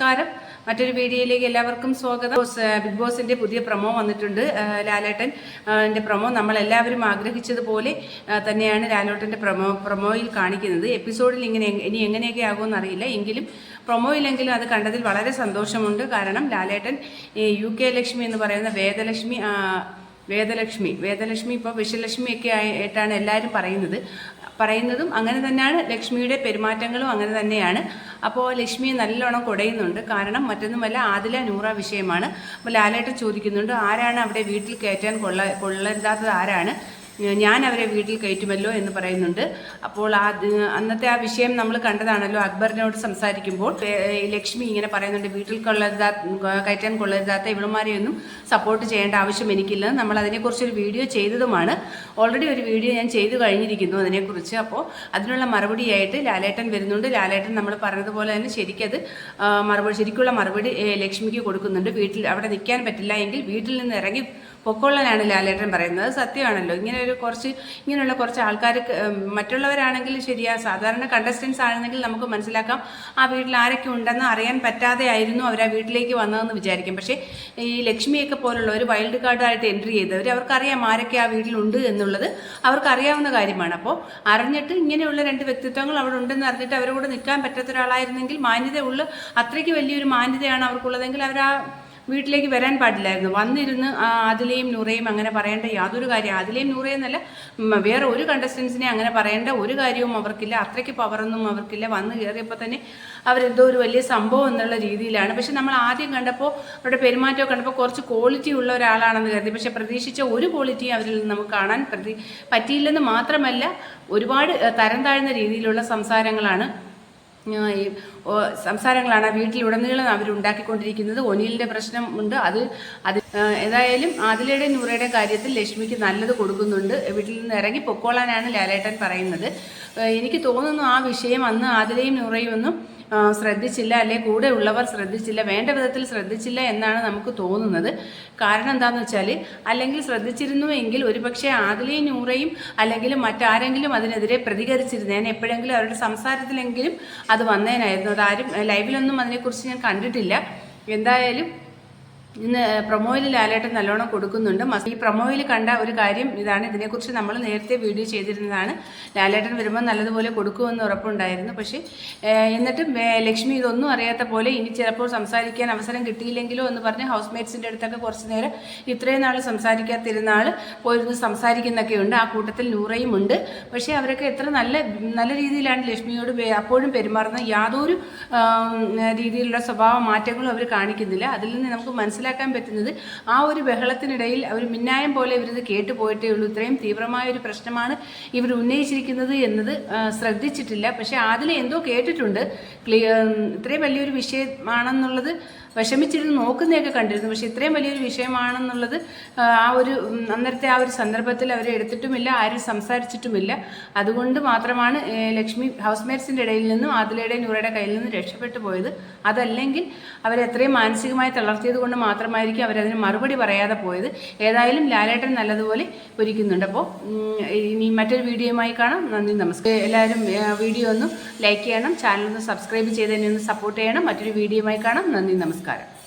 നമസ്കാരം. മറ്റൊരു വീഡിയോയിലേക്ക് എല്ലാവർക്കും സ്വാഗതം. ബിഗ് ബോസിന്റെ പുതിയ പ്രമോ വന്നിട്ടുണ്ട് ലാലേട്ടൻ. എന്റെ പ്രമോ നമ്മൾ എല്ലാവരും ആഗ്രഹിച്ചതുപോലെ തന്നെയാണ് ലാലേട്ടന്റെ പ്രമോ പ്രമോയിൽ കാണിക്കുന്നത്. എപ്പിസോഡിൽ ഇങ്ങനെ ഇനി എങ്ങനെയൊക്കെ ആകുമെന്ന് അറിയില്ല. എങ്കിലും പ്രൊമോയിലെങ്കിലും അത് കണ്ടതിൽ വളരെ സന്തോഷമുണ്ട്. കാരണം ലാലേട്ടൻ യു കെ ലക്ഷ്മി എന്ന് പറയുന്ന വേദലക്ഷ്മി വേദലക്ഷ്മി വേദലക്ഷ്മി ഇപ്പോൾ വിഷലക്ഷ്മിയൊക്കെ ആയിട്ടാണ് എല്ലാവരും പറയുന്നത്. പറയുന്നതും അങ്ങനെ തന്നെയാണ്. ലക്ഷ്മിയുടെ പെരുമാറ്റങ്ങളും അങ്ങനെ തന്നെയാണ്. അപ്പോൾ ലക്ഷ്മി നല്ലോണം കുടയുന്നുണ്ട്. കാരണം മറ്റൊന്നുമല്ല ആദില നൂറ വിഷയമാണ്. അപ്പോൾ ലാലേട്ടൻ ചോദിക്കുന്നുണ്ട് ആരാണ് അവിടെ വീട്ടിൽ കയറ്റാൻ കൊള്ള കൊള്ളരുതാത്തത് ആരാണ്? ഞാൻ അവരെ വീട്ടിൽ കയറ്റുമല്ലോ എന്ന് പറയുന്നുണ്ട്. അപ്പോൾ ആ അന്നത്തെ ആ വിഷയം നമ്മൾ കണ്ടതാണല്ലോ അക്ബറിനോട് സംസാരിക്കുമ്പോൾ. ലക്ഷ്മി ഇങ്ങനെ പറയുന്നുണ്ട് വീട്ടിൽ കൊള്ളരുതാ കയറ്റാൻ കൊള്ളരുതാത്ത ഇവളുമാരെയൊന്നും സപ്പോർട്ട് ചെയ്യേണ്ട ആവശ്യം എനിക്കില്ല. നമ്മൾ അതിനെക്കുറിച്ചൊരു വീഡിയോ ചെയ്തതുമാണ്. ഓൾറെഡി ഒരു വീഡിയോ ഞാൻ ചെയ്തു കഴിഞ്ഞിരിക്കുന്നു അതിനെക്കുറിച്ച്. അപ്പോൾ അതിനുള്ള മറുപടിയായിട്ട് ലാലേട്ടൻ വരുന്നുണ്ട്. ലാലേട്ടൻ നമ്മൾ പറഞ്ഞതുപോലെ തന്നെ ശരിക്കത് മറുപടി ശരിക്കുള്ള മറുപടി ലക്ഷ്മിക്ക് കൊടുക്കുന്നുണ്ട്. വീട്ടിൽ അവിടെ നിൽക്കാൻ പറ്റില്ല എങ്കിൽ വീട്ടിൽ നിന്ന് ഇറങ്ങി പൊക്കോളനാണ് ലാലേട്ടൻ പറയുന്നത്. സത്യമാണല്ലോ. ഇങ്ങനെ കുറച്ച് ഇങ്ങനെയുള്ള കുറച്ച് ആൾക്കാർ മറ്റുള്ളവരാണെങ്കിൽ ശരിയാ സാധാരണ കണ്ടസ്റ്റൻസ് ആണെങ്കിൽ നമുക്ക് മനസ്സിലാക്കാം. ആ വീട്ടിൽ ആരൊക്കെ ഉണ്ടെന്ന് അറിയാൻ പറ്റാതെ ആയിരുന്നു അവർ ആ വീട്ടിലേക്ക് വന്നതെന്ന് വിചാരിക്കും. പക്ഷേ ഈ ലക്ഷ്മിയൊക്കെ പോലുള്ള ഒരു വൈൽഡ് കാർഡായിട്ട് എൻട്രി ചെയ്തവർ അവർക്കറിയാം ആരൊക്കെ ആ വീട്ടിലുണ്ട് എന്നുള്ളത്. അവർക്കറിയാവുന്ന കാര്യമാണ്. അപ്പോൾ അറിഞ്ഞിട്ട് ഇങ്ങനെയുള്ള രണ്ട് വ്യക്തിത്വങ്ങൾ അവിടെ ഉണ്ടെന്ന് അറിഞ്ഞിട്ട് അവരോട് നിൽക്കാൻ പറ്റാത്ത ഒരാളായിരുന്നെങ്കിൽ മാന്യതയുള്ള അത്രയ്ക്ക് വലിയൊരു മാന്യതയാണ് അവർക്കുള്ളതെങ്കിൽ അവർ ആ വീട്ടിലേക്ക് വരാൻ പാടില്ലായിരുന്നു. വന്നിരുന്ന് അതിലെയും നൂറയും അങ്ങനെ പറയേണ്ട യാതൊരു കാര്യം അതിലെയും നൂറയെന്നല്ല വേറെ ഒരു കണ്ടസ്റ്റൻസിനെ അങ്ങനെ പറയേണ്ട ഒരു കാര്യവും അവർക്കില്ല. അത്രയ്ക്ക് പവറൊന്നും അവർക്കില്ല. വന്ന് കയറിയപ്പോൾ തന്നെ അവരെന്തോ ഒരു വലിയ സംഭവം എന്നുള്ള രീതിയിലാണ്. പക്ഷെ നമ്മൾ ആദ്യം കണ്ടപ്പോൾ അവരുടെ പെരുമാറ്റമൊക്കെ കണ്ടപ്പോൾ കുറച്ച് ക്വാളിറ്റി ഉള്ള ഒരാളാണെന്ന് കരുതി. പക്ഷെ പ്രതീക്ഷിച്ച ഒരു ക്വാളിറ്റിയും അവരിൽ നിന്ന് നമുക്ക് കാണാൻ പ്രതി പറ്റിയില്ലെന്ന് മാത്രമല്ല ഒരുപാട് തരം താഴ്ന്ന രീതിയിലുള്ള സംസാരങ്ങളാണ് ഈ സംസാരങ്ങളാണ് വീട്ടിലുടനീളം അവരുണ്ടാക്കിക്കൊണ്ടിരിക്കുന്നത്. ഒനിലിന്റെ പ്രശ്നം ഉണ്ട്. അത് അത് ഏതായാലും ആദിലയുടെ നൂറയുടെ കാര്യത്തിൽ ലക്ഷ്മിക്ക് നല്ലത് കൊടുക്കുന്നുണ്ട്. വീട്ടിൽ നിന്ന് ഇറങ്ങി പൊക്കോളാനാണ് ലാലേട്ടൻ പറയുന്നത്. എനിക്ക് തോന്നുന്നു ആ വിഷയം അന്ന് ആദിലയും നൂറയും ഒന്നും ശ്രദ്ധിച്ചില്ല അല്ലെ കൂടെ ഉള്ളവർ ശ്രദ്ധിച്ചില്ല വേണ്ട വിധത്തിൽ ശ്രദ്ധിച്ചില്ല എന്നാണ് നമുക്ക് തോന്നുന്നത്. കാരണം എന്താണെന്ന് വെച്ചാൽ അല്ലെങ്കിൽ ശ്രദ്ധിച്ചിരുന്നു എങ്കിൽ ഒരുപക്ഷെ ആദിലയും നൂറയും അല്ലെങ്കിൽ മറ്റാരെങ്കിലും അതിനെതിരെ പ്രതികരിച്ചിരുന്നേനെ എപ്പോഴെങ്കിലും അവരുടെ സംസാരത്തിലെങ്കിലും അത് വന്നേനായിരുന്നു. അതാരും ലൈവിലൊന്നും അതിനെക്കുറിച്ച് ഞാൻ കണ്ടിട്ടില്ല. എന്തായാലും ഇന്ന് പ്രൊമോയിൽ ലാലേട്ടൻ നല്ലോണം കൊടുക്കുന്നുണ്ട്. ഈ പ്രൊമോയിൽ കണ്ട ഒരു കാര്യം ഇതാണ്. ഇതിനെക്കുറിച്ച് നമ്മൾ നേരത്തെ വീഡിയോ ചെയ്തിരുന്നതാണ്. ലാലേട്ടൻ വരുമ്പോൾ നല്ലതുപോലെ കൊടുക്കുമെന്ന് ഉറപ്പുണ്ടായിരുന്നു. പക്ഷേ എന്നിട്ടും ലക്ഷ്മി ഇതൊന്നും അറിയാത്ത പോലെ ഇനി ചിലപ്പോൾ സംസാരിക്കാൻ അവസരം കിട്ടിയില്ലെങ്കിലോ എന്ന് പറഞ്ഞ് ഹൗസ് മേറ്റ്സിന്റെ അടുത്തൊക്കെ കുറച്ച് നേരം ഇത്രയും നാൾ സംസാരിക്കാത്തിരുന്ന ആൾ പോയിരുന്ന് സംസാരിക്കുന്നൊക്കെ ഉണ്ട്. ആ കൂട്ടത്തിൽ നൂറയും ഉണ്ട്. പക്ഷേ അവരൊക്കെ എത്ര നല്ല നല്ല രീതിയിലാണ് ലക്ഷ്മിയോട് അപ്പോഴും പെരുമാറുന്നത്. യാതൊരു രീതിയിലുള്ള സ്വഭാവ മാറ്റങ്ങളും അവർ കാണിക്കുന്നില്ല. അതിൽ നിന്ന് നമുക്ക് മനസ്സിലാക്കാൻ പറ്റുന്നത് ആ ഒരു ബഹളത്തിനിടയിൽ അവർ മിന്നായം പോലെ ഇവരിത് കേട്ടു പോയിട്ടേ ഉള്ളൂ. ഇത്രയും തീവ്രമായ ഒരു പ്രശ്നമാണ് ഇവർ ഉന്നയിച്ചിരിക്കുന്നത് എന്നത് ശ്രദ്ധിച്ചിട്ടില്ല. പക്ഷേ അതിൽ എന്തോ കേട്ടിട്ടുണ്ട്. ക്ലിയർ ഇത്രയും വലിയൊരു വിഷയമാണെന്നുള്ളത് വിഷമിച്ചിരുന്ന് നോക്കുന്നതൊക്കെ കണ്ടിരുന്നു. പക്ഷെ ഇത്രയും വലിയൊരു വിഷയമാണെന്നുള്ളത് ആ, ഒരു അന്നേരത്തെ ആ ഒരു സന്ദർഭത്തിൽ അവരെ എടുത്തിട്ടുമില്ല ആരും സംസാരിച്ചിട്ടുമില്ല. അതുകൊണ്ട് മാത്രമാണ് ലക്ഷ്മി ഹൗസ് മേറ്റ്സിന്റെ ഇടയിൽ നിന്നും ആദിലയുടെ നൂറയുടെ കയ്യിൽ നിന്നും രക്ഷപ്പെട്ടു പോയത്. അതല്ലെങ്കിൽ അവരെത്രയും മാനസികമായി തളർത്തിയത് കൊണ്ട് മാത്രമായിരിക്കും അവരതിന് മറുപടി പറയാതെ പോയത്. ഏതായാലും ലാലേട്ടൻ നല്ലതുപോലെ ഒരുക്കുന്നുണ്ട്. അപ്പോൾ ഇനി മറ്റൊരു വീഡിയോയുമായി കാണാം. നന്ദി നമസ്കാരം. എല്ലാവരും വീഡിയോ ഒന്ന് ലൈക്ക് ചെയ്യണം. ചാനൽ ഒന്ന് സബ്സ്ക്രൈബ് ചെയ്തതിനെ ഒന്ന് സപ്പോർട്ട് ചെയ്യണം. മറ്റൊരു വീഡിയോയുമായി കാണാം. നന്ദി നമസ്കാരം